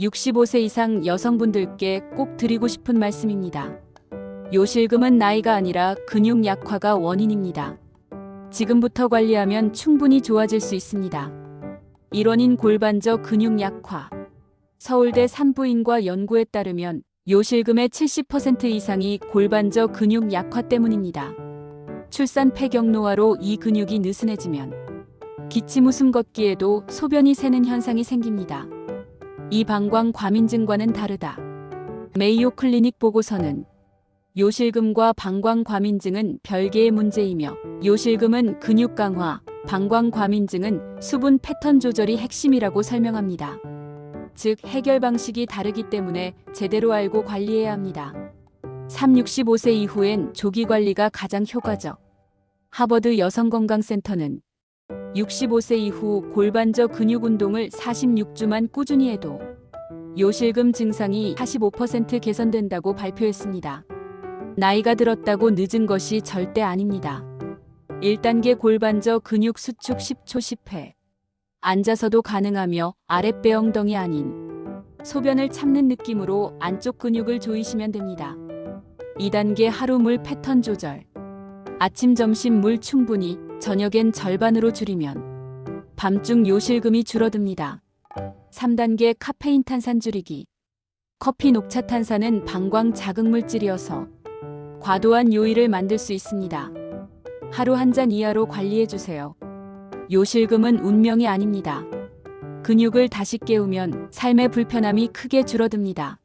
65세 이상 여성분들께 꼭 드리고 싶은 말씀입니다. 요실금은 나이가 아니라 근육 약화가 원인입니다. 지금부터 관리하면 충분히 좋아질 수 있습니다. 1원인 골반저 근육 약화. 서울대 산부인과 연구에 따르면 요실금의 70% 이상이 골반저 근육 약화 때문입니다. 출산 폐경 노화로 이 근육이 느슨해지면 기침 웃음 걷기에도 소변이 새는 현상이 생깁니다. 이 방광 과민증과는 다르다. 메이오 클리닉 보고서는 요실금과 방광 과민증은 별개의 문제이며 요실금은 근육 강화, 방광 과민증은 수분 패턴 조절이 핵심이라고 설명합니다. 즉 해결 방식이 다르기 때문에 제대로 알고 관리해야 합니다. 3, 65세 이후엔 조기 관리가 가장 효과적. 하버드 여성건강센터는 65세 이후 골반저 근육 운동을 46주만 꾸준히 해도 요실금 증상이 45% 개선된다고 발표했습니다. 나이가 들었다고 늦은 것이 절대 아닙니다. 1단계 골반저 근육 수축 10초 10회. 앉아서도 가능하며 아랫배 엉덩이 아닌 소변을 참는 느낌으로 안쪽 근육을 조이시면 됩니다. 2단계 하루 물 패턴 조절. 아침 점심 물 충분히, 저녁엔 절반으로 줄이면 밤중 요실금이 줄어듭니다. 3단계 카페인 탄산 줄이기. 커피 녹차 탄산은 방광 자극물질이어서 과도한 요일을 만들 수 있습니다. 하루 한 잔 이하로 관리해 주세요. 요실금은 운명이 아닙니다. 근육을 다시 깨우면 삶의 불편함이 크게 줄어듭니다.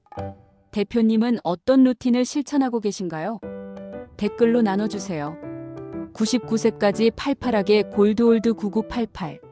대표님은 어떤 루틴을 실천하고 계신가요? 댓글로 나눠주세요. 99세까지 팔팔하게 골드올드 9988